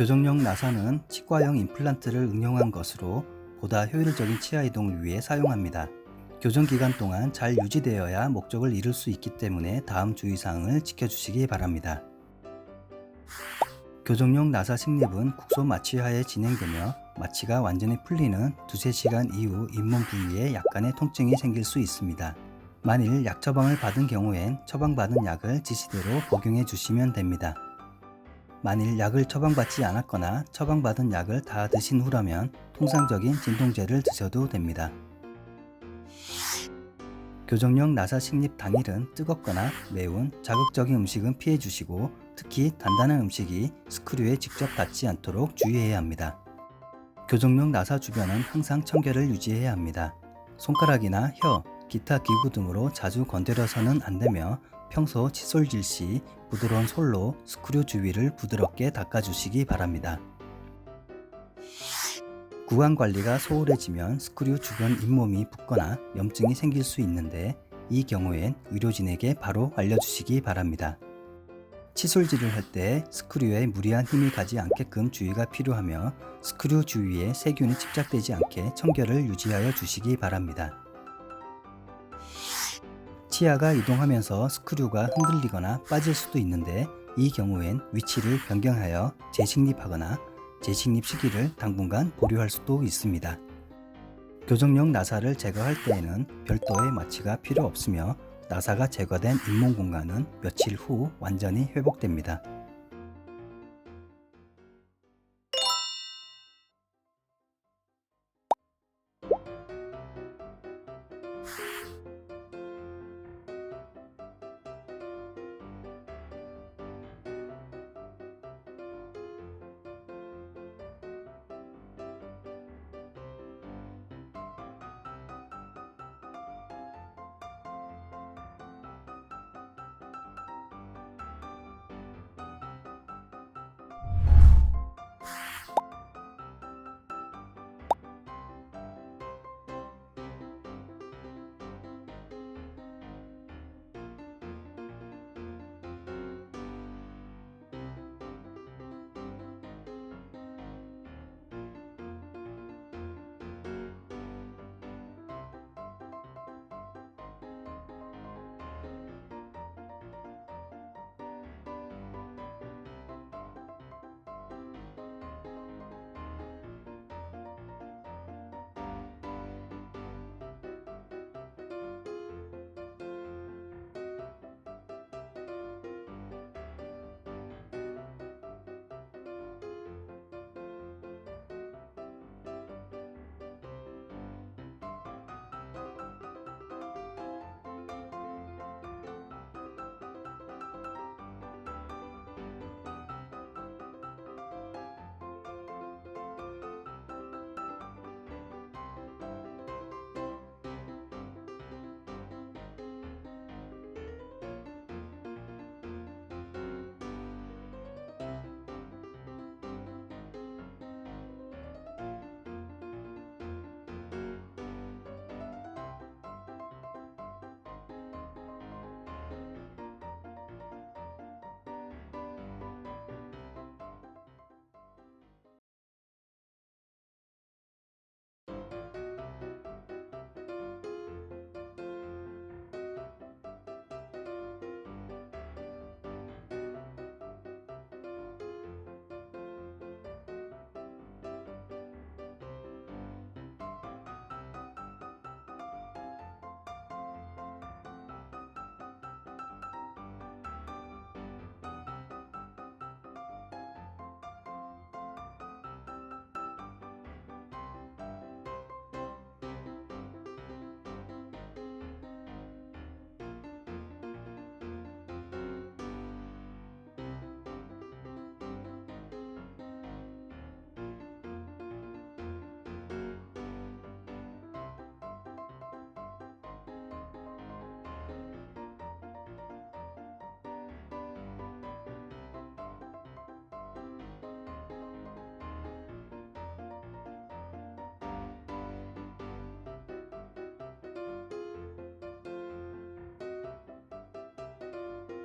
교정용 나사는 치과형 임플란트를 응용한 것으로 보다 효율적인 치아 이동을 위해 사용합니다. 교정 기간 동안 잘 유지되어야 목적을 이룰 수 있기 때문에 다음 주의사항을 지켜주시기 바랍니다. 교정용 나사 식립은 국소 마취하에 진행되며 마취가 완전히 풀리는 두세 시간 이후 잇몸 부위에 약간의 통증이 생길 수 있습니다. 만일 약 처방을 받은 경우엔 처방받은 약을 지시대로 복용해 주시면 됩니다. 만일 약을 처방받지 않았거나 처방받은 약을 다 드신 후라면 통상적인 진통제를 드셔도 됩니다. 교정용 나사 식립 당일은 뜨겁거나 매운 자극적인 음식은 피해 주시고 특히 단단한 음식이 스크류에 직접 닿지 않도록 주의해야 합니다. 교정용 나사 주변은 항상 청결을 유지해야 합니다. 손가락이나 혀, 기타 기구 등으로 자주 건드려서는 안 되며 평소 칫솔질 시 부드러운 솔로 스크류 주위를 부드럽게 닦아주시기 바랍니다. 구강 관리가 소홀해지면 스크류 주변 잇몸이 붓거나 염증이 생길 수 있는데 이 경우엔 의료진에게 바로 알려주시기 바랍니다. 칫솔질을 할 때 스크류에 무리한 힘이 가지 않게끔 주의가 필요하며 스크류 주위에 세균이 집착되지 않게 청결을 유지하여 주시기 바랍니다. 치아가 이동하면서 스크류가 흔들리거나 빠질 수도 있는데 이 경우엔 위치를 변경하여 재식립하거나 재식립 시기를 당분간 보류할 수도 있습니다. 교정용 나사를 제거할 때에는 별도의 마취가 필요 없으며 나사가 제거된 잇몸 공간은 며칠 후 완전히 회복됩니다.